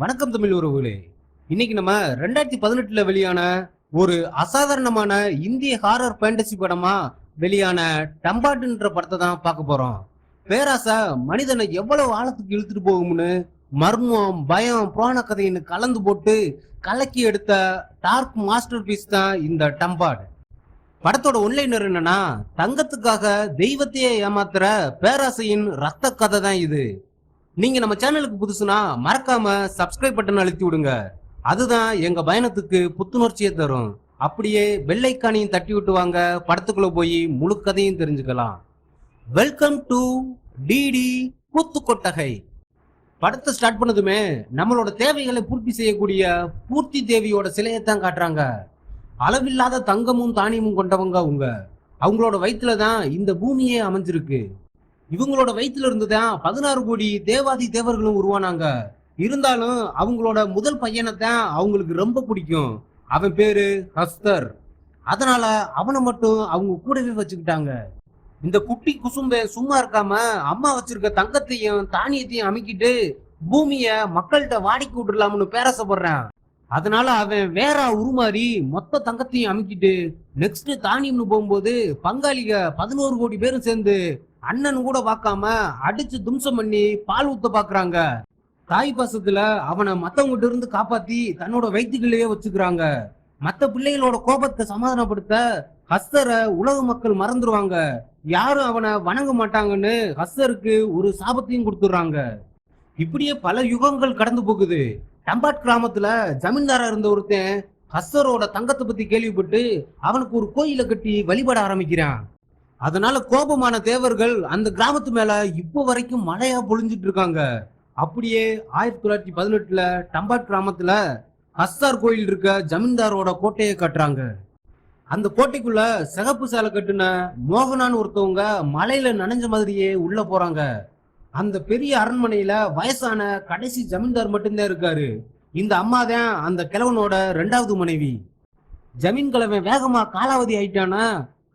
வணக்கம் தமிழ் உறவுகளே. இன்னைக்கு நம்ம ரெண்டாயிரத்தி பதினெட்டுல வெளியான ஒரு அசாதாரணமான இந்திய ஹாரர் ஃபேண்டசி படமா வெளியான டம்பாட்டுன்ற படத்தை தான் பார்க்க போறோம். பேராசை மனிதனை எவ்வளவு ஆழத்துக்கு இழுத்துட்டு போகும்னு மர்மம் பயம் புராண கதைன்னு கலந்து போட்டு கலக்கி எடுத்த டார்க் மாஸ்டர் பீஸ் தான் இந்த டம்பாட். படத்தோட ஒன்லைனர் என்னன்னா தங்கத்துக்காக தெய்வத்தையே ஏமாத்துற பேராசையின் ரத்த கதை தான் இது. நீங்க நம்ம சேனலுக்கு புதுசுனா மறக்காம சப்ஸ்கிரைப் பட்டன் அழுத்தி விடுங்க. அதுதான் எங்க பயணத்துக்கு புத்துணர்ச்சியை தரும். அப்படியே வெள்ளைக்கானையும் தட்டி விட்டு வாங்க. படத்துக்குள்ள போய் முழு கதையும் தெரிஞ்சுக்கலாம். வெல்கம் டு டிடி கூத்து கொட்டகை படத்தை ஸ்டார்ட் பண்ணதுமே நம்மளோட தேவைகளை பூர்த்தி செய்யக்கூடிய பூர்த்தி தேவியோட சிலையை தான் காட்டுறாங்க. அளவில்லாத தங்கமும் தானியமும் கொண்டவங்க அவங்க. அவங்களோட வயிற்றுல தான் இந்த பூமியே அமைஞ்சிருக்கு. இவங்களோட வயிற்றுல இருந்து தான் பதினாறு கோடி தேவாதி தேவர்களும் உருவானாங்க. இருந்தாலும் அவங்களோட முதல் பையனை தான் அவங்களுக்கு ரொம்ப பிடிக்கும். அவன் பேரு ஹஸ்தர். அதனால அவனை மட்டும் அவங்க கூடவே வச்சுக்கிட்டாங்க. இந்த குட்டி குசும்ப சும்மா இருக்காம அம்மா வச்சிருக்க தங்கத்தையும் தானியத்தையும் அமைக்கிட்டு பூமிய மக்கள்கிட்ட வாடிக்கை விட்டுலாம்னு பேராசப்படுறான். அதனால அவன் வேற உருமாறி மொத்த தங்கத்தையும் அமைக்கிட்டு நெக்ஸ்ட் தானியம்னு போகும்போது பங்காளிக பதினோரு கோடி பேரும் சேர்ந்து அண்ணன் கூட பார்க்காம அடிச்சு தும்சம் பண்ணி பால் ஊத்த பாக்குறாங்க தாய் பாசத்துல அவனை மத்தவங்கிட்ட இருந்து காப்பாத்தி தன்னோட வைத்தியங்களையே வச்சுக்கிறாங்க. மத்த பிள்ளைகளோட கோபத்தை சமாதானப்படுத்த ஹஸ்தரை உலக மக்கள் மறந்துடுவாங்க யாரும் அவனை வணங்க மாட்டாங்கன்னு ஹஸ்தருக்கு ஒரு சாபத்தையும் கொடுத்துடுறாங்க. இப்படியே பல யுகங்கள் கடந்து போகுது. டம்பாட் கிராமத்துல ஜமீன்தாரா இருந்த ஒருத்தன் ஹஸ்தரோட தங்கத்தை பத்தி கேள்விப்பட்டு அவனுக்கு ஒரு கோயிலை கட்டி வழிபட ஆரம்பிக்கிறான். அதனால கோபமான தேவர்கள் அந்த கிராமத்து மேல இப்போ வரைக்கும் மழையா பொழிஞ்சிட்டு இருக்காங்க. அப்படியே ஆயிரத்தி தொள்ளாயிரத்தி பதினெட்டுல டம்பாட் கிராமத்துல ஹஸ்தார் கோயில் இருக்க ஜமீன்தாரோட கோட்டையை கட்டுறாங்க. அந்த கோட்டைக்குள்ள சிகப்பு சேலை கட்டுன மோகனான்னு ஒருத்தவங்க மலையில நனைஞ்ச மாதிரியே உள்ள போறாங்க. அந்த பெரிய அரண்மனையில வயசான கடைசி ஜமீன்தார் மட்டும்தான் இருக்காரு. இந்த அம்மா தான் அந்த கிழவனோட ரெண்டாவது மனைவி. ஜமீன் கிழவன் வேகமா காலாவதி ஆயிட்டானா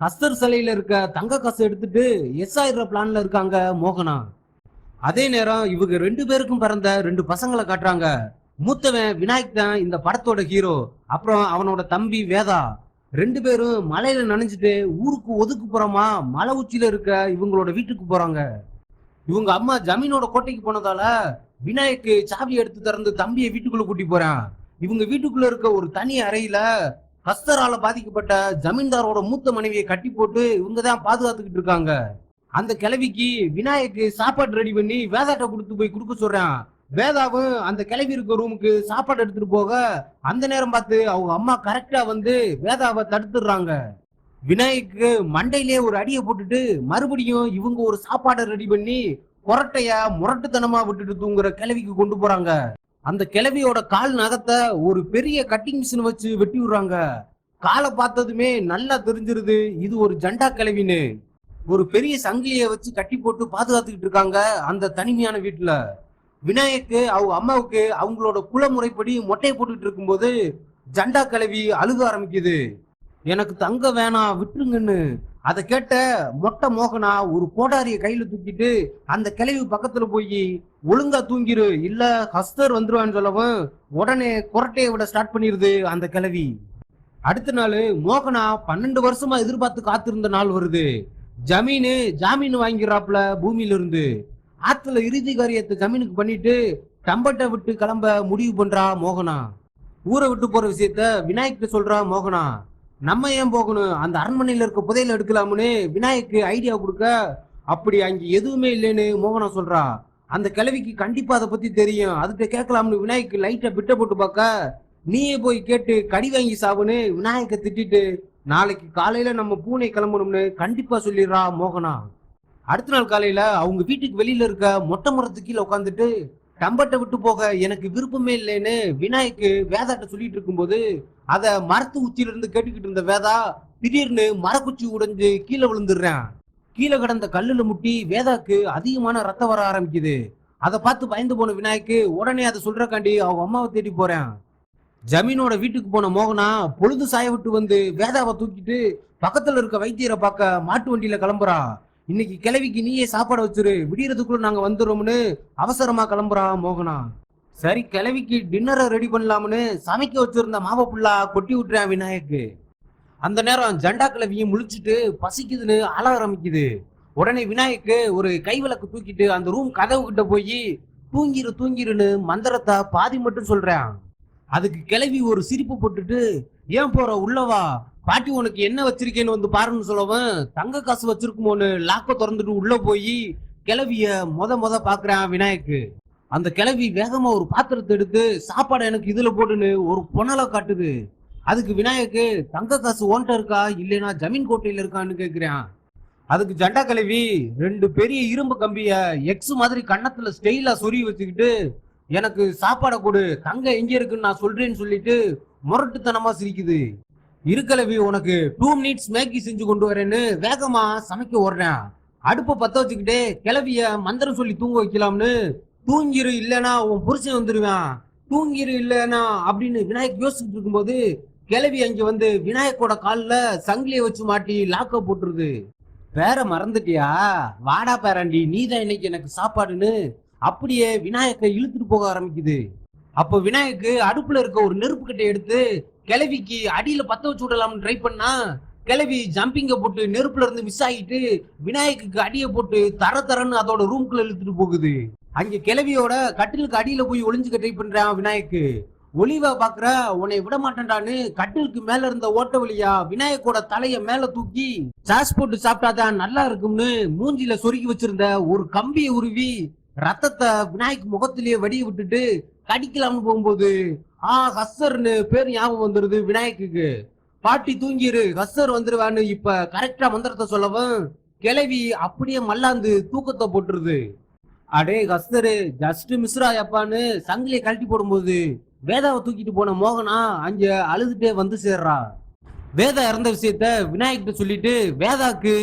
ஹஸ்தர் சிலையில இருக்க தங்க காசு எடுத்துட்டு எஸ் ஆயிடுற பிளான்ல இருக்காங்க மோகனா. அதே நேரம் இவங்க ரெண்டு பேருக்கும் பிறந்த ரெண்டு பசங்களை காட்டுறாங்க. மூத்தவன் விநாயக் தான் இந்த படத்தோட ஹீரோ. அப்புறம் அவனோட தம்பி வேதா. ரெண்டு பேரும் மலையில நனைஞ்சிட்டு ஊருக்கு ஒதுக்குப்புறமா மலை உச்சியில இருக்க இவங்களோட வீட்டுக்கு போறாங்க. இவங்க அம்மா ஜமீனோட கோட்டைக்கு போனதால விநாயக்கு சாவி எடுத்து திறந்து தம்பியை வீட்டுக்குள்ள கூட்டி போறான். இவங்க வீட்டுக்குள்ள இருக்க ஒரு தனி அறையில ஹஸ்தரால பாதிக்கப்பட்ட ஜமீன்தாரோட மூத்த மனைவியை கட்டி போட்டு இவங்க தான் பாதுகாத்துக்கிட்டு இருக்காங்க. அந்த கிளவிக்கு விநாயக்கு சாப்பாடு ரெடி பண்ணி வேதாட்ட கொடுத்து போய் கொடுக்க சொல்றேன். வேதாவும் அந்த கிளவி இருக்க ரூமுக்கு சாப்பாடு எடுத்துட்டு போக அந்த நேரம் பார்த்து அவங்க அம்மா கரெக்டா வந்து வேதாவை தடுத்துடுறாங்க. விநாயக்கு மண்டையிலே ஒரு அடியை போட்டுட்டு மறுபடியும் இவங்க ஒரு சாப்பாடை ரெடி பண்ணி கொரட்டைய முரட்டுத்தனமா விட்டுட்டு தூங்குற கிளவிக்கு கொண்டு போறாங்க. அந்த கிளவியோட கால் நகத்தை ஒரு பெரிய கட்டிங் மிஷின் வச்சு வெட்டி விடுறாங்க. காலை பார்த்ததுமே நல்லா தெரிஞ்சிருது. இது ஒரு ஜண்டா கிளவின்னு ஒரு பெரிய சங்கிலியை வச்சு கட்டி போட்டு பாதுகாத்துக்கிட்டு இருக்காங்க அந்த தனிமையான வீட்டுல. விநாயக்கு அவங்க அம்மாவுக்கு அவங்களோட குல முறைப்படி மொட்டையை போட்டுக்கிட்டு இருக்கும்போது ஜண்டா கிளவி அழுக ஆரம்பிக்குது. எனக்கு தங்க வேணாம் விட்டுருங்கன்னு அதை கேட்ட மொட்டை மோகனா ஒரு கோடாரிய கையில தூக்கிட்டு அந்த கிளவி பக்கத்துல போய் ஒழுங்கா தூங்கிரு. இல்ல ஹஸ்தர் வந்துருவான்னு சொல்லவும் உடனே குரட்டையை விட ஸ்டார்ட் பண்ணிருது அந்த கிளவி அடுத்த நாள் மோகனா பன்னெண்டு வருஷமா எதிர்பார்த்து காத்திருந்த நாள் வருது. ஜமீனு ஜாமீன் வாங்கிடுறாப்புல பூமியில இருந்து ஆத்துல இறுதி காரியத்தை ஜமீனுக்கு பண்ணிட்டு டம்பட்டை விட்டு கிளம்ப முடிவு பண்றா மோகனா. ஊரை விட்டு போற விஷயத்த விநாயக்கு சொல்றா மோகனா. நம்ம ஏன் போகணும்? அந்த அரண்மனையில் இருக்க புதையில எடுக்கலாம்னு விநாயக்கு ஐடியா கொடுக்க அப்படி அங்கே எதுவுமே இல்லைன்னு மோகனா சொல்றா. அந்த கிழவிக்கு கண்டிப்பா அதை பத்தி தெரியும். அதுக்கிட்ட கேட்கலாம்னு விநாயக்கு லைட்டை பிட்ட போட்டு பார்க்க நீயே போய் கேட்டு கடி வாங்கி சாவுன்னு விநாயக்க திட்டிட்டு நாளைக்கு காலையில நம்ம பூனை கிளம்பணும்னு கண்டிப்பா சொல்லிடுறா மோகனா. அடுத்த நாள் காலையில அவங்க வீட்டுக்கு வெளியில இருக்க மொட்டை மரத்து கீழே உட்காந்துட்டு டம்பட்டை விட்டு போக எனக்கு விருப்பமே இல்லைன்னு விநாயக்கு வேதாட்ட சொல்லிட்டு இருக்கும்போது அத மரத்து உச்சியில இருந்து கேட்டுக்கிட்டு இருந்த வேதா திடீர்னு மரக்குச்சி உடைஞ்சு கீழே விழுந்துடுறான். கீழே கிடந்த கல்லுல முட்டி வேதாக்கு அதிகமான ரத்தம் வர ஆரம்பிக்குது. அதை பார்த்து பயந்து போன விநாயக்கு உடனே அதை சொல்றக்காண்டி அவங்க அம்மாவை தேடி போறேன். ஜமீனோட வீட்டுக்கு போன மோகனா பொழுது சாய விட்டு வந்து வேதாவை தூக்கிட்டு பக்கத்துல இருக்க வைத்தியரை பார்க்க மாட்டு வண்டியில கிளம்புறா. இன்னைக்கு கிழவிக்கு நீயே சாப்பாடு வச்சிரு விடியறதுக்குள்ள நாங்க வந்துடுறோம்னு அவசரமா கிளம்புறா மோகனா. சரி கிளவிக்கு டின்னரை ரெடி பண்ணலாம்னு சமைக்க வச்சிருந்த மாவை புல்லா கொட்டி விட்டுறான் விநாயக்கு. அந்த நேரம் ஜண்டா கிளவியும் முழிச்சிட்டு பசிக்குதுன்னு அழ ஆரம்பிக்குது. உடனே விநாயக்கு ஒரு கைவிளக்கு தூக்கிட்டு அந்த ரூம் கதவு கிட்ட போய் தூங்கிரு தூங்கிருன்னு மந்திரத்தை பாதி மட்டும் சொல்றான். அதுக்கு கிளவி ஒரு சிரிப்பு போட்டுட்டு ஏன் போற உள்ளவா பாட்டி உனக்கு என்ன வச்சிருக்கேன்னு வந்து பாருன்னு சொல்லவும் தங்க காசு வச்சிருக்குமோன்னு லாக்க திறந்துட்டு உள்ள போய் கிளவிய மொத மொத பாக்குறான் விநாயக்கு. அந்த கிளவி வேகமா ஒரு பாத்திரத்தை எடுத்து சாப்பாடை எனக்கு இதுல போட்டுன்னு ஒரு பொன்னலை காட்டுது. அதுக்கு விநாயக்கு தங்க காசு ஓன்ட்ட இருக்கா? இல்லைனா ஜமீன் கோட்டையில இருக்கான்னு கேக்குறேன். அதுக்கு ஜண்டா கிளவி ரெண்டு பெரிய இரும்பு கம்பிய எக்ஸ் மாதிரி கன்னத்துல ஸ்டெயிலா சொருகி வச்சுக்கிட்டு எனக்கு சாப்பாடை கொடு. தங்க எங்க இருக்குன்னு நான் சொல்றேன்னு சொல்லிட்டு முரட்டுத்தனமா சிரிக்குது. இருக்கலவி உனக்கு டூ மினிட்ஸ் மேக்கி செஞ்சு கொண்டு வரேன்னு வேகமா சமைக்க ஓடுறேன் அடுப்பை பத்த வச்சுக்கிட்டே கிளவிய மந்திரம் சொல்லி தூங்க வைக்கலாம்னு தூங்கிரு இல்லைனா உன் புருஷன் வந்துடுவான் தூங்கிரு இல்லைனா அப்படின்னு விநாயக் யோசிச்சுட்டு இருக்கும்போது கிளவி அங்கே வந்து விநாயக்கோட காலில் சங்கிலியை வச்சு மாட்டி லாக்க போட்டுருது. பேரை மறந்துட்டியா? வாடா பேராண்டி நீதான் இன்னைக்கு எனக்கு சாப்பாடுன்னு அப்படியே விநாயக்கை இழுத்துட்டு போக ஆரம்பிக்குது. அப்போ விநாயக்கு அடுப்புல இருக்க ஒரு நெருப்பு கட்டை எடுத்து கிளவிக்கு அடியில பத்த வச்சு விடலாம்னு ட்ரை பண்ணா கிளவி ஜம்பிங்க போட்டு நெருப்புல இருந்து மிஸ் ஆகிட்டு விநாயகுக்கு அடியை போட்டு தர தரன்னு அதோட ரூம்குள்ள இழுத்துட்டு போகுது. அங்க கிளவியோட கட்டிலுக்கு அடியில போய் ஒளிஞ்சுக்க ட்ரை பண்றான் விநாயக்கு. ஒளிவா பாக்குற உன்னை விட மாட்டேன்டான்னு கட்டிலுக்கு மேல இருந்த ஓட்ட வழியா விநாயகோட தலைய மேல தூக்கி சாஸ் போட்டு சாப்பிட்டாதான் நல்லா இருக்கும்னு மூஞ்சில சொருகி வச்சிருந்த ஒரு கம்பியை உருவி ரத்தத்தை விநாயக் முகத்திலேயே வடிய விட்டுட்டு கடிக்கலாம்னு போகும்போது ஆ ஹஸ்ஸர்னு பேர் ஞாபகம் வந்துருது விநாயக்குக்கு. பாட்டி தூங்கிரு ஹஸ்ஸர் வந்துருவான்னு இப்ப கரெக்டா மந்திரத்தை சொல்லவும் கிளவி அப்படியே மல்லாந்து தூக்கத்தை போட்டுருது. அடே கஸ்தரு ஜஸ்ட் மிஸ்ரா எப்பான்னு சங்கிலியை கழட்டி போடும்போது வேதாவை தூக்கிட்டு போன மோகனா அங்க அழுதுட்டே வந்து சேர்றா. வேதா இறந்த விஷயத்த விநாயகிட்ட சொல்லிட்டு வேதாக்கு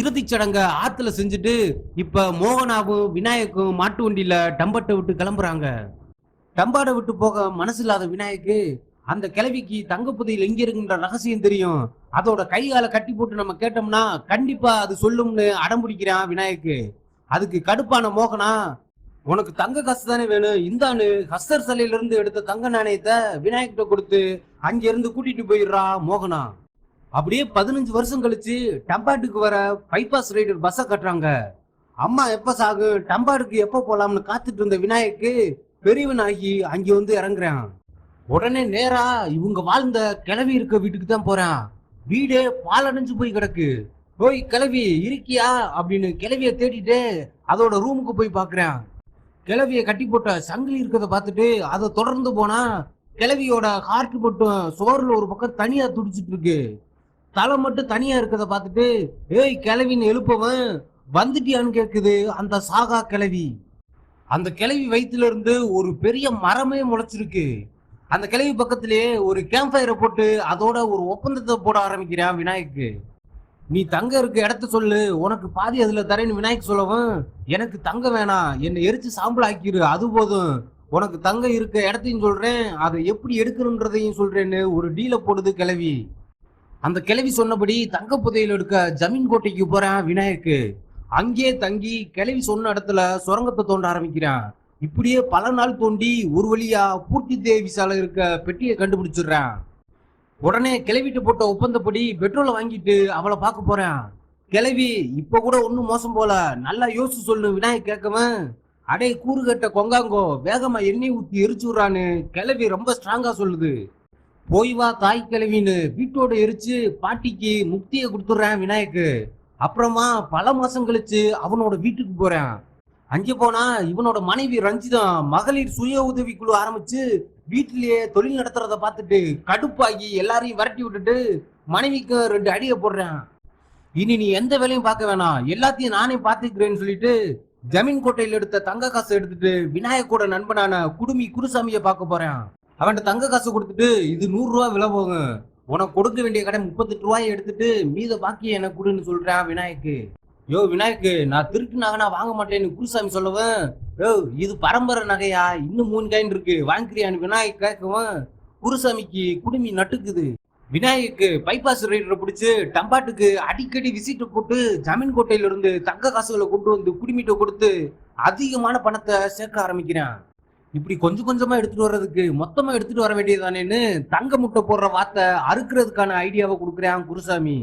இறுதிச் சடங்க ஆத்துல செஞ்சுட்டு இப்ப மோகனாவும் விநாயக்கும் மாட்டு வண்டியில டம்பட்டை விட்டு கிளம்புறாங்க. டம்பாடை விட்டு போக மனசு இல்லாத விநாயக்கு அந்த கிழவிக்கு தங்கப்புதையில் எங்க இருக்குன்ற ரகசியம் தெரியும். அதோட கை கட்டி போட்டு நம்ம கேட்டோம்னா கண்டிப்பா அது சொல்லும்னு அடம் பிடிக்கிறான் விநாயக்கு. அதுக்கு கடுப்பான மோகனா உனக்கு தங்க காசு தானே வேணும். இந்தானு ஹஸ்தர் சிலையிலிருந்து எடுத்த தங்க நாணயத்தை விநாயகிட்ட கொடுத்து அங்கிருந்து கூட்டிட்டு போயிடுறா மோகனா. அப்படியே பதினஞ்சு வருஷம் கழிச்சு டம்பாட்டுக்கு வர பைபாஸ் ரைடர் பஸ்ஸை கட்டுறாங்க. அம்மா எப்போ சாகும் டம்பாடுக்கு எப்போ போகலாம்னு காத்துட்டு இருந்த விநாயக்கு பெரியவனாகி அங்கே வந்து இறங்குறான். உடனே நேரா இவங்க வாழ்ந்த கிளவி இருக்க வீட்டுக்கு தான் போறான். வீடே பாலடைஞ்சு போய் கிடக்கு. போய் கிளவி இருக்கியா? அப்படின்னு கிளவிய தேடிட்டு அதோட ரூமுக்கு போய் பார்க்குறேன். கிளவிய கட்டி போட்ட சங்கிலி இருக்கிறத பார்த்துட்டு அதை தொடர்ந்து போனா கிளவியோட ஹார்ட் மட்டும் சோறில் ஒரு பக்கம் தனியா துடிச்சிட்டு இருக்கு. தலை மட்டும் தனியா இருக்கிறத பார்த்துட்டு ஏய் கிளவின்னு எழுப்பவன் வந்துட்டியான்னு கேட்குது அந்த சாகா கிளவி. அந்த கிளவி வயிற்றுலேருந்து ஒரு பெரிய மரமே முளைச்சிருக்கு. அந்த கிளவி பக்கத்திலேயே ஒரு கேம்ப் ஃபயரை போட்டு அதோட ஒரு ஒப்பந்தத்தை போட ஆரம்பிக்கிறான் விநாயக்கு. நீ தங்க இருக்க இடத்த சொல்லு. உனக்கு பாதி அதுல தரேன்னு விநாயக் சொல்லவும் எனக்கு தங்க வேணாம். என்னை எரிச்சு சாம்பல் ஆக்கிரு. அது போதும். உனக்கு தங்க இருக்க இடத்தையும் சொல்றேன். அதை எப்படி எடுக்கணுன்றதையும் சொல்றேன்னு ஒரு டீலை போடுது கிளவி அந்த கிளவி சொன்னபடி தங்க புதையில் எடுக்க ஜமீன் கோட்டைக்கு போறான் விநாயக்கு. அங்கேயே தங்கி கிளவி சொன்ன இடத்துல சுரங்கத்தை தோண்ட ஆரம்பிக்கிறான். இப்படியே பல நாள் தோண்டி ஒரு வழியா பூர்த்தி தேவி சாலை இருக்க பெட்டியை கண்டுபிடிச்சிடுறான். உடனே கிளவிட்டு போட்ட ஒப்பந்தப்படி பெட்ரோலை வாங்கிட்டு அவளை பார்க்க போறேன். கிளவி இப்ப கூட ஒன்னும் மோசம் போல. நல்லா யோசிச்சு சொல்லு விநாயக் கேட்கவன். அடே கூறு கட்ட கொங்காங்கோ வேகமா எண்ணெய் ஊத்தி எரிச்சு விடுறான்னு கிளவி ரொம்ப ஸ்ட்ராங்கா சொல்லுது. போய் வா தாய் கிளவின்னு வீட்டோட எரிச்சு பாட்டிக்கு முக்தியை கொடுத்துட்றேன் விநாயக்கு அப்புறமா பல மாசம் கழிச்சு அவனோட வீட்டுக்கு போறேன். அங்கே போனா இவனோட மனைவி ரஞ்சிதம் மகளிர் சுய உதவி குழு ஆரம்பிச்சு வீட்டிலேயே தொழில் நடத்துறத பார்த்துட்டு கடுப்பாகி எல்லாரையும் விரட்டி விட்டுட்டு மனைவிக்கு ரெண்டு அடியை போடுறேன். இனி நீ எந்த வேலையும் பார்க்க வேணாம். எல்லாத்தையும் நானே பார்த்துக்கிறேன்னு சொல்லிட்டு ஜமீன் கோட்டையில் எடுத்த தங்க காசை எடுத்துட்டு விநாயகோட நண்பனான குடுமி குருசாமியை பார்க்க போறேன். அவன்கிட்ட தங்க காசு கொடுத்துட்டு இது நூறு ரூபா விலை போகும் உனக்கு கொடுக்க வேண்டிய கடை முப்பத்தெட்டு ரூபாயை எடுத்துட்டு மீத பாக்கி எனக்கு கொடுன்னு சொல்றான் விநாயக்கு. யோ விநாயக்கு நான் திருட்டு நகைனா வாங்க மாட்டேன்னு குருசாமி சொல்லவும் யோ இது பரம்பரை நகையா? இன்னும் மூணு காயின் இருக்கு. வாங்கிக்கிறியான்னு விநாயக் கேட்கவும் குருசாமிக்கு குடுமி நட்டுக்குது. விநாயக்கு பைபாஸ் ரைடரை பிடிச்சி டம்பாட்டுக்கு அடிக்கடி விசிட்டை போட்டு ஜமீன் கோட்டையில இருந்து தங்க காசுகளை கொண்டு வந்து குடுமிட்ட கொடுத்து அதிகமான பணத்தை சேர்க்க ஆரம்பிக்கிறான். இப்படி கொஞ்சம் கொஞ்சமா எடுத்துட்டு வர்றதுக்கு மொத்தமா எடுத்துட்டு வர வேண்டியதானேன்னு தங்க முட்டை போடுற வார்த்தை அறுக்கிறதுக்கான ஐடியாவை கொடுக்குறான் குருசாமி.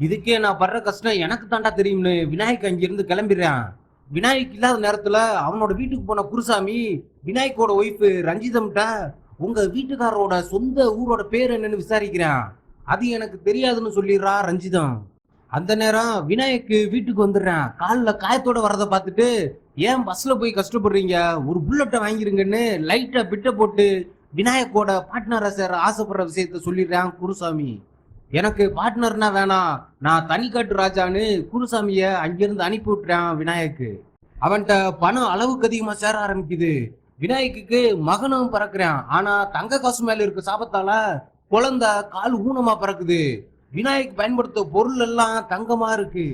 இதுக்கே நான் படுற கஷ்டம் எனக்கு தாண்டா தெரியும்னு. விநாயக் அங்கிருந்து கிளம்பிடுறான். விநாயக் இல்லாத நேரத்துல அவனோட வீட்டுக்கு போன குருசாமி விநாயக்கோட ஒய்ஃபு ரஞ்சிதம்கிட்ட உங்க வீட்டுக்காரரோட சொந்த ஊரோட பேர் என்னன்னு விசாரிக்கிறான். அது எனக்கு தெரியாதுன்னு சொல்லிடுறா ரஞ்சிதம். அந்த நேரம் விநாயக்கு வீட்டுக்கு வந்துடுறான். காலில் காயத்தோட வரதை பார்த்துட்டு ஏன் பஸ்ல போய் கஷ்டப்படுறீங்க? ஒரு புல்லட்டை வாங்கிருங்கன்னு லைட்டா பிட்ட போட்டு விநாயக்கோட பாட்னரை சேர ஆசைப்படுற விஷயத்த சொல்லிடுறான் குருசாமி. எனக்கு பார்ட்னர்னா வேணாம். நான் தனிக்காட்டு ராஜான்னு குருசாமிய அங்கிருந்து அனுப்பி விட்டுறேன் விநாயக்கு. அவன்கிட்ட பணம் அளவுக்கு அதிகமா சேர ஆரம்பிக்குது. விநாயக்குக்கு மகனும் பறக்குறான். ஆனா தங்க காசு மேல இருக்க சாபத்தால குழந்தை கால் ஊனமா பறக்குது. விநாயக் பயன்படுத்த பொருள் எல்லாம் தங்கமா இருக்கு.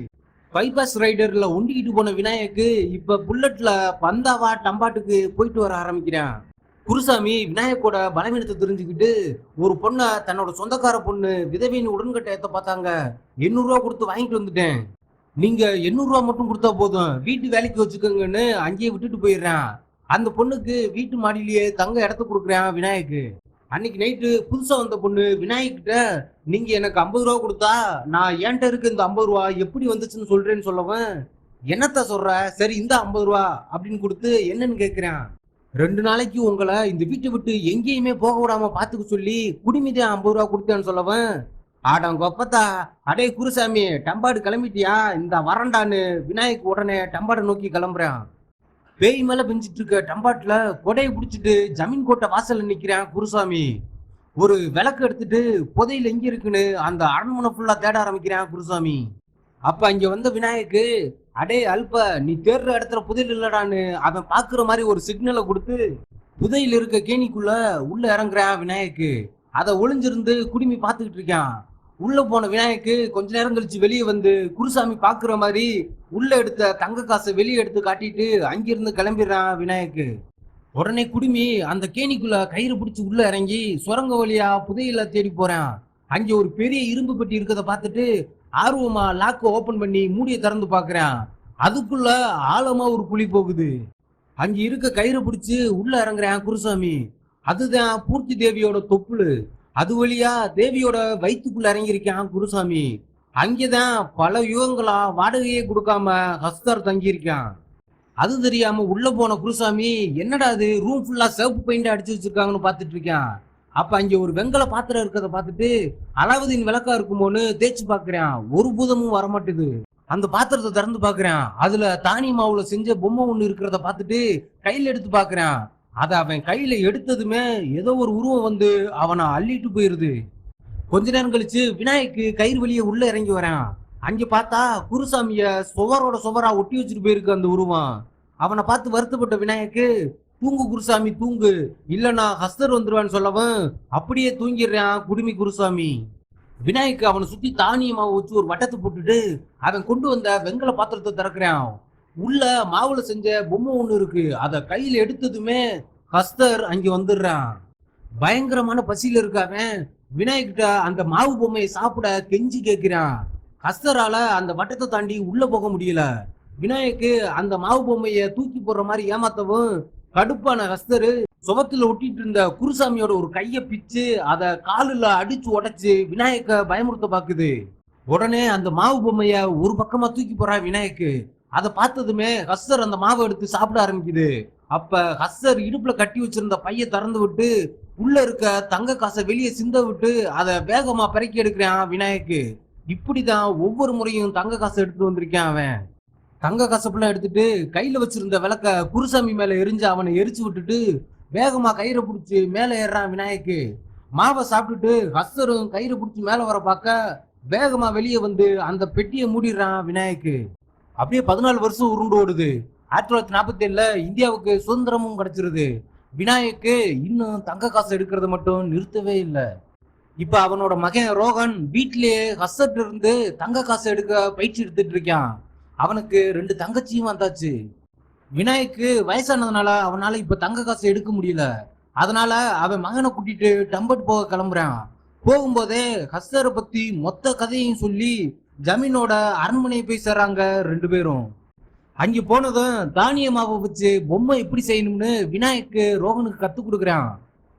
பைபாஸ் ரைடர்ல ஒண்டிக்கிட்டு போன விநாயக்கு இப்ப புல்லட்ல பந்தாவா டம்பாட்டுக்கு போயிட்டு வர ஆரம்பிக்கிறான். குருசாமி விநாயகோட பலவீனத்தை தெரிஞ்சுக்கிட்டு ஒரு பொண்ணை தன்னோட சொந்தக்கார பொண்ணு விதவியின் உடன்கட்டை ஏத்த பார்த்தாங்க. எண்ணூறு ரூபா கொடுத்து வாங்கிட்டு வந்துட்டேன். நீங்க எண்ணூறு ரூபா மட்டும் கொடுத்தா போதும். வீட்டு வேலைக்கு வச்சுக்கோங்கன்னு அங்கேயே விட்டுட்டு போயிடுறான். அந்த பொண்ணுக்கு வீட்டு மாடியிலேயே தங்க இடத்த கொடுக்குறான் விநாயக்கு. அன்னைக்கு நைட்டு புதுசா வந்த பொண்ணு விநாயகிட்ட நீங்க எனக்கு ஐம்பது ரூபா கொடுத்தா நான் ஏன்ட்ட இருக்கு இந்த ஐம்பது ரூபா எப்படி வந்துச்சுன்னு சொல்றேன்னு சொல்லவன் என்னத்த சொல்ற? சரி இந்த ஐம்பது ரூபா அப்படின்னு கொடுத்து என்னன்னு கேக்குறேன். ரெண்டு நாளைக்கு உங்களை இந்த வீட்டை விட்டு எங்கேயுமே போக விடாம பாத்துக்க சொல்லி குடிமீதே ஐம்பது ரூபா கொடுத்தேன்னு சொல்லவன். ஆடங்கொப்பத்தா அடே குருசாமி டம்பாடு கிளம்பிட்டியா? இந்த வரண்டான்னு விநாயக் உடனே டம்பாடை நோக்கி கிளம்புறான். பேய் மேல பெஞ்சிட்டு இருக்க டம்பாட்டுல கொடையை பிடிச்சிட்டு ஜமீன் கோட்டை வாசல்ல நிக்கிறான் குருசாமி. ஒரு விளக்கு எடுத்துட்டு புதையில எங்க இருக்குன்னு அந்த அரண்மனை ஃபுல்லா தேட ஆரம்பிக்கிறான் குருசாமி. அப்ப அங்க வந்த விநாயக்கு அடே அல்ப நீ தேடுற இடத்துல புதையல் இல்லடான்னு அவன் பாக்குற மாதிரி ஒரு சிக்னலை கொடுத்து புதையில் இருக்க கேணிக்குள்ள உள்ள இறங்குறான் விநாயக்கு. அதை ஒளிஞ்சிருந்து குடுமி பார்த்துக்கிட்டு இருக்கான். உள்ள போன விநாயக்கு கொஞ்ச நேரம் கழிச்சு வெளியே வந்து குருசாமி பாக்குற மாதிரி உள்ள எடுத்த தங்க காசை வெளியே எடுத்து காட்டிட்டு அங்கிருந்து கிளம்பிடுறான் விநாயக்கு. உடனே குடுமி அந்த கேணிக்குள்ள கயிறு பிடிச்சி உள்ள இறங்கி சுரங்க வழியா புதையில தேடி போறான். அங்கே ஒரு பெரிய இரும்பு பெட்டி இருக்கத பார்த்துட்டு ஆர்வமா லாக்கை ஓப்பன் பண்ணி மூடிய திறந்து பார்க்குறேன் அதுக்குள்ள ஆழமா ஒரு குழி போகுது. அங்க இருக்க கயிறு பிடிச்சு உள்ள இறங்குறான் குருசாமி. அதுதான் பூர்த்தி தேவியோட தொப்புளு. அது வழியா தேவியோட வயிற்றுக்குள்ள இறங்கியிருக்கான் குருசாமி. அங்கேதான் பல யுகங்களா வாடகையே கொடுக்காம ஹஸ்தார் தங்கியிருக்கான். அது தெரியாம உள்ள போன குருசாமி என்னடா அது ரூம் ஃபுல்லா சிவப்பு பெயிண்ட் அடிச்சு வச்சிருக்காங்கன்னு பார்த்துட்டு இருக்கேன். அப்ப அங்க ஒரு வெங்கல பாத்திரம் இருக்கிறத பார்த்துட்டு அலாவுதீன் விளக்கா இருக்குமோன்னு தேய்ச்சி பாக்குறேன் ஒரு பூதமும் வரமாட்டுது. அந்த பாத்திரத்தை திறந்து பாக்குறேன் அதுல தானி மாவுல செஞ்ச பொம்மை ஒண்ணு இருக்கிறத பார்த்துட்டு கையில எடுத்து பாக்குறேன் அதை அவன் கையில எடுத்ததுமே ஏதோ ஒரு உருவம் வந்து அவனை அள்ளிட்டு போயிருது. கொஞ்ச நேரம் கழிச்சு விநாயக்கு கயிறு வழியை உள்ள இறங்கி வரான். அங்க பார்த்தா குருசாமிய சுவரோட சுவரா ஒட்டி வச்சுட்டு போயிருக்கு அந்த உருவம். அவனை பார்த்து வருத்தப்பட்ட விநாயக்கு தூங்கு குருசாமி தூங்கு. இல்லைனா ஹஸ்தர் வந்துருவான்னு சொல்லவன் அப்படியே தூங்கிடுறான் குடுமி குருசாமி. விநாயக்கு அவனை சுத்தி தானியமாக வச்சு ஒரு வட்டத்தை போட்டுட்டு அவன் கொண்டு வந்த வெங்கல பாத்திரத்தை திறக்கிறான். உள்ள மாவுல செஞ்ச பொம்மை ஒன்று இருக்கு. அதை கையில் எடுத்ததுமே ஹஸ்தர் அங்கே வந்துடுறான். பயங்கரமான பசியில இருக்காவன் விநாயகிட்ட அந்த மாவு பொம்மையை சாப்பிட கெஞ்சி கேட்கிறான். ஹஸ்தரால அந்த வட்டத்தை தாண்டி உள்ள போக முடியல. விநாயக்கு அந்த மாவு பொம்மையை தூக்கி போடுற மாதிரி ஏமாத்தவும் கடுப்பான ஹஸ்தரு சுவத்துல ஒட்டிட்டு இருந்த குருசாமியோட ஒரு கைய பிச்சு அத காலுல அடிச்சு உடைச்சு விநாயக்க பயமுறுத்த பாக்குது உடனே அந்த மாவு பொம்மைய ஒரு பக்கமா தூக்கி போறா விநாயக்கு. அதை பார்த்ததுமே ஹஸ்தர் அந்த மாவை எடுத்து சாப்பிட ஆரம்பிக்குது. அப்ப ஹஸ்தர் இடுப்புல கட்டி வச்சிருந்த பைய திறந்து விட்டு உள்ள இருக்க தங்க காசை வெளியே சிந்த விட்டு அதை வேகமா பிறக்கி எடுக்கிறான் விநாயக்கு. இப்படிதான் ஒவ்வொரு முறையும் தங்க காசை எடுத்துட்டு வந்திருக்கான் அவன். தங்க கசப்புலாம் எடுத்துட்டு கையில வச்சிருந்த விளக்க குருசாமி மேல எரிஞ்சு அவனை எரிச்சு விட்டுட்டு வேகமா கயிறை பிடிச்சி மேல ஏறுறான் விநாயக்கு. மாவை சாப்பிட்டுட்டு ஹஸ்ஸரும் கயிறை பிடிச்சி மேல வர பார்க்க வேகமா வெளியே வந்து அந்த பெட்டியை மூடிடுறான் விநாயக்கு. அப்படியே பதினாலு வருஷம் உருண்டு ஓடுது. ஆயிரத்தி தொள்ளாயிரத்தி நாற்பத்தி ஏழுல இந்தியாவுக்கு சுதந்திரமும் கிடைச்சிருது. விநாயக்கு இன்னும் தங்க காசு எடுக்கிறத மட்டும் நிறுத்தவே இல்லை. இப்ப அவனோட மகன் ரோகன் வீட்டிலேயே ஹஸ்ஸர்ட் இருந்து தங்க காசு எடுக்க பயிற்சி எடுத்துட்டு இருக்கான். அவனுக்கு ரெண்டு தங்கச்சியும் வந்தாச்சு. விநாயக்கு வயசானதுனால அவனால இப்ப தங்க காசு எடுக்க முடியல. அதனால அவன் மகனை கூட்டிட்டு டம்பட் போக கிளம்புறான். போகும்போதே ஹஸ்தரை பத்தி மொத்த கதையும் சொல்லி ஜமீனோட அரண்மனையை போய் சேர்றாங்க ரெண்டு பேரும். அங்க போனதும் தானிய மாவை வச்சு பொம்மை எப்படி செய்யணும்னு விநாயக்கு ரோகனுக்கு கத்து கொடுக்குறான்.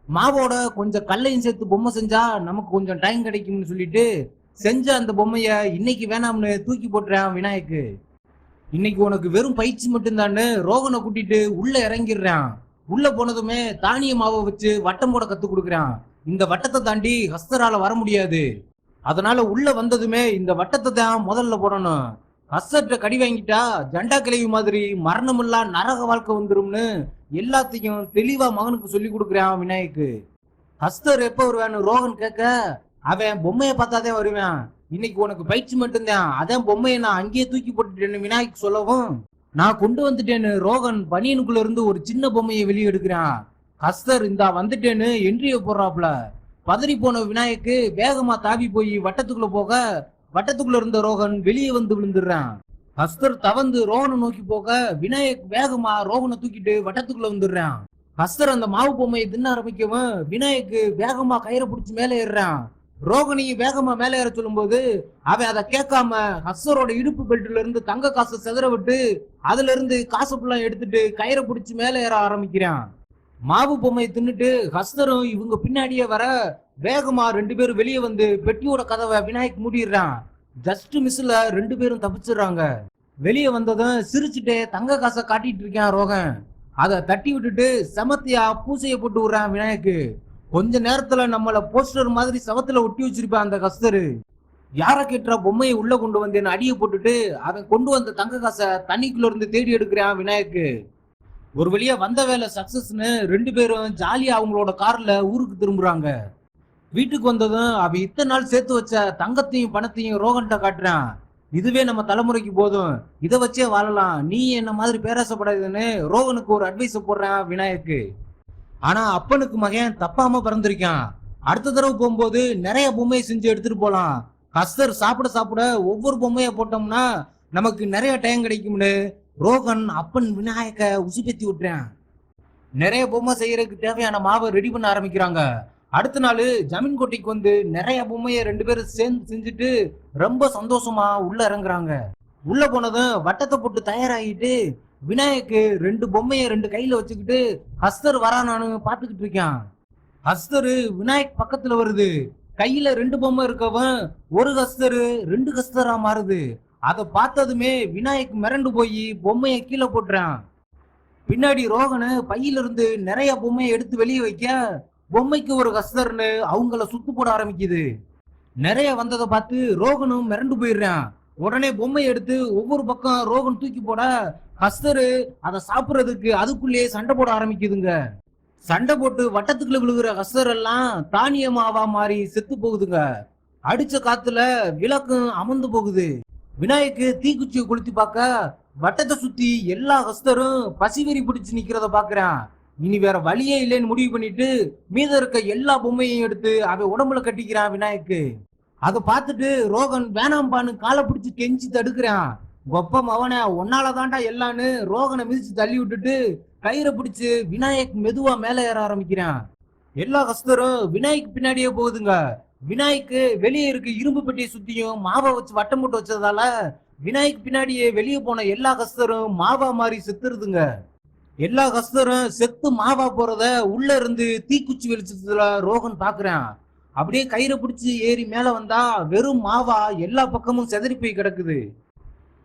மாவோட கொஞ்சம் கல்லையும் சேர்த்து பொம்மை செஞ்சா நமக்கு கொஞ்சம் டைம் கிடைக்கும்னு சொல்லிட்டு செஞ்ச அந்த பொம்மைய இன்னைக்கு வேணாம்னு தூக்கி போட்டுறான் விநாயக்கு. இன்னைக்கு உனக்கு வெறும் பயிற்சி மட்டும்தான்னு ரோகனை கூட்டிட்டு உள்ள இறங்கிடுறான். உள்ள போனதுமே தானிய மாவை வச்சு வட்டம் போட கத்து கொடுக்குறான். இந்த வட்டத்தை தாண்டி ஹஸ்தரால வர முடியாது. அதனால உள்ள வந்ததுமே இந்த வட்டத்தை தான் முதல்ல போடணும். ஹஸ்தர்கிட்ட கடி வாங்கிட்டா ஜண்டா கிளவி மாதிரி மரணமில்லா நரக வாழ்க்கை வந்துரும்னு எல்லாத்தையும் தெளிவா மகனுக்கு சொல்லி கொடுக்குறான் விநாயக்கு. ஹஸ்தர் எப்போ வருவான்னு ரோகன் கேட்க அவன் பொம்மையை பார்த்தாதான் வருவான். இன்னைக்கு உனக்கு பயிற்சி மட்டும்தான். அதான் பொம்மையை நான் அங்கேயே தூக்கி போட்டுட்டேன்னு விநாயக் சொல்லவும். நான் கொண்டு வந்துட்டேன்னு ரோகன் பனியனுக்குள்ள இருந்து ஒரு சின்ன பொம்மையை வெளியே எடுக்கிறான் ஹஸ்தர் இந்தா வந்துட்டேன்னு என்ட்ரிய போடுறாப்ல பதறி போன விநாயக்கு வேகமா தாவி போய் வட்டத்துக்குள்ள போக வட்டத்துக்குள்ள இருந்த ரோகன் வெளியே வந்து விழுந்துடுறான். ஹஸ்தர் தவந்து ரோகனை நோக்கி போக விநாயக் வேகமா ரோகனை தூக்கிட்டு வட்டத்துக்குள்ள வந்துடுறான். ஹஸ்தர் அந்த மாவு பொம்மையை தின்ன ஆரம்பிக்கவும் விநாயக்கு வேகமா கயிறை பிடிச்சி மேலே ஏறுறான். ரோகனையும் வேகமா மேலே ஏற சொல்லும்போது அவன் அதை கேட்காம ஹஸ்ஸரோட இடுப்பு பெல்ட்ல இருந்து தங்க காசை செதற விட்டு அதுல இருந்து காசு ஃபுல்லா எடுத்துட்டு கயிறை பிடிச்சி மேலே ஏற ஆரம்பிக்கிறான். மாவு பொம்மையை தின்னுட்டு ஹஸ்தரும் இவங்க பின்னாடியே வர வேகமா ரெண்டு பேரும் வெளியே வந்து பெட்டியோட கதவை விநாயக் மூடிடுறான். ஜஸ்ட் மிஸ்ல ரெண்டு பேரும் தப்பிச்சிடுறாங்க. வெளியே வந்ததும் சிரிச்சுட்டே தங்க காசை காட்டிட்டு இருக்கான் ரோகன். அதை தட்டி விட்டுட்டு செமத்தியா பூசையை போட்டு விடுறான் விநாயக்கு. கொஞ்ச நேரத்துல நம்மள போஸ்டர் மாதிரி சவத்துல ஒட்டி வச்சிருப்பான் அந்த கஸ்தரு. யார கேட்டுற பொம்மையை உள்ள கொண்டு வந்தேன்னு அடியை போட்டுட்டு அவன் கொண்டு வந்த தங்க காசை தண்ணிக்குள்ள இருந்து தேடி எடுக்கிறான் விநாயக்கு. ஒரு வழியா வந்த வேலை சக்சஸ்னு ரெண்டு பேரும் ஜாலியா அவங்களோட கார்ல ஊருக்கு திரும்புறாங்க. வீட்டுக்கு வந்ததும் அவ இத்தனை நாள் சேர்த்து வச்ச தங்கத்தையும் பணத்தையும் ரோகன்ட்ட காட்டுறான். இதுவே நம்ம தலைமுறைக்கு போதும். இதை வச்சே வாழலாம். நீ என்ன மாதிரி பேராசப்படாதுன்னு ரோகனுக்கு ஒரு அட்வைஸ் போடுறான் விநாயக்கு. ஆனா அப்பனுக்கு மகன் தப்பாம பிறந்திருக்கான். அடுத்த தடவை போகும்போது நிறைய பொம்மையை செஞ்சு எடுத்துட்டு போலாம். கஸ்தர் சாப்பிட சாப்பிட ஒவ்வொரு பொம்மையை போட்டோம்னா நமக்கு நிறைய டைம் கிடைக்கும்னு ரோகன் அப்பன் விநாயக உசுப்பேத்தி விட்டுறான். நிறைய பொம்மை செய்யறதுக்கு தேவையான மாவை ரெடி பண்ண ஆரம்பிக்கிறாங்க. அடுத்த நாள் ஜமீன் கோட்டைக்கு வந்து நிறைய பொம்மையை ரெண்டு பேரும் சேர்ந்து செஞ்சுட்டு ரொம்ப சந்தோஷமா உள்ள இறங்குறாங்க. உள்ள போனதும் வட்டத்தை போட்டு தயாராகிட்டு விநாயக்கு ரெண்டு பொம்மையை ரெண்டு கையில வச்சுக்கிட்டு ஹஸ்தர் வரானு பாத்துக்கிட்டு இருக்கான். ஹஸ்தர் விநாயக் பக்கத்துல வருது. கையில ரெண்டு பொம்மை இருக்கவன் ஒரு ஹஸ்தரு ரெண்டு ஹஸ்தரா மாறுது. அதை பார்த்ததுமே விநாயக் மிரண்டு போய் பொம்மையை கீழே போட்டுறான். பின்னாடி ரோகனு பையில இருந்து நிறைய பொம்மையை எடுத்து வெளியே வைக்க பொம்மைக்கு ஒரு ஹஸ்தர்னு அவங்கள சுத்து போட ஆரம்பிக்குது. நிறைய வந்ததை பார்த்து ரோகனும் மிரண்டு போயிடுறான். உடனே பொம்மையை எடுத்து ஒவ்வொரு பக்கம் ரோகன் தூக்கி போட ஹஸ்தரு அதை சாப்பிட்றதுக்கு அதுக்குள்ளேயே சண்டை போட ஆரம்பிக்குதுங்க. சண்டை போட்டு வட்டத்துக்குள்ள விழுகிற ஹஸ்தர் எல்லாம் தானியமாவா மாறி செத்து போகுதுங்க. அடிச்ச காத்துல விளக்கும் அமர்ந்து போகுது. விநாயக்கு தீக்குச்சியை கொளுத்தி பார்க்க வட்டத்தை சுத்தி எல்லா ஹஸ்தரும் பசிவெறி பிடிச்சு நிக்கிறத பாக்குறான் இனி வேற வழியே இல்லைன்னு முடிவு பண்ணிட்டு மீத இருக்க எல்லா பொம்மையும் எடுத்து அவன் உடம்புல கட்டிக்கிறான் விநாயக்கு. அதை பார்த்துட்டு ரோகன் வேணாம்பான்னு காலை பிடிச்சி கெஞ்சி தடுக்கிறான். கொப்ப மவனே ஒன்னால தாண்டா எல்லான்னு ரோகனை மிதிச்சு தள்ளி விட்டுட்டு கயிறை பிடிச்சு விநாயக் மெதுவா மேலே ஏற ஆரம்பிக்கிறான். எல்லா கஷ்டரும் விநாயக் பின்னாடியே போகுதுங்க. விநாயக்கு வெளியே இருக்க இரும்பு பெட்டியை சுத்தியும் மாவை வச்சு வட்டம் போட்டு வச்சதால விநாயக் பின்னாடியே வெளியே போன எல்லா கஸ்தரும் மாவா மாறி செத்துருதுங்க. எல்லா கஸ்தரும் செத்து மாவா போறத உள்ள இருந்து தீக்குச்சி வெளிச்சத்துல ரோகன் பாக்குறான். அப்படியே கயிறை பிடிச்சி ஏறி மேல வந்தா வெறும் மாவா எல்லா பக்கமும் செதறி போய் கிடக்குது.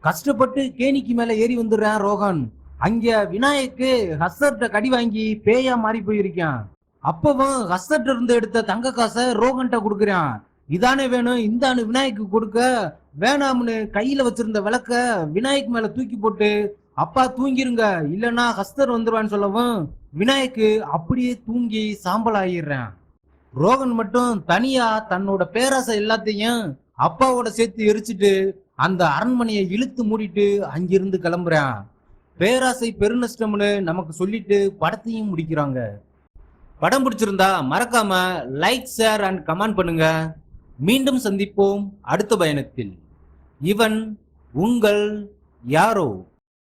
கஷ்டப்பட்டு கேணிக்கு மேல ஏறி வந்துடுறேன் ரோகன் அங்க விநாயக்கு ஹஸ்தர்ட்ட கடி வாங்கி பேயா மாறி போயிருக்கான். அப்பவும் ஹஸ்தர்ட்ட இருந்து எடுத்த தங்க காசை ரோகன்ட்ட கொடுக்குறான். இதானே வேணும் இந்தானு விநாயக்கு கொடுக்க வேணாம்னு கையில வச்சிருந்த விளக்க விநாயக் மேல தூக்கி போட்டு அப்பா தூங்கிருங்க. இல்லைன்னா ஹஸ்தர் வந்துருவான்னு சொல்லவும். விநாயக்கு அப்படியே தூங்கி சாம்பல் ஆயிடுறேன் ரோகன் மட்டும் தனியா தன்னோட பேராசை எல்லாத்தையும் அப்பாவோட சேர்த்து எரிச்சிட்டு அந்த அரண்மனையை இழுத்து மூடிட்டு அங்கிருந்து கிளம்புறான். பேராசை பெருநஷ்டம்னு நமக்கு சொல்லிட்டு படத்தையும் முடிக்கிறாங்க. படம் பிடிச்சிருந்தா மறக்காம லைக் ஷேர் அண்ட் கமெண்ட் பண்ணுங்க. மீண்டும் சந்திப்போம் அடுத்த பயணத்தில். இவன் உங்கள் யாரோ?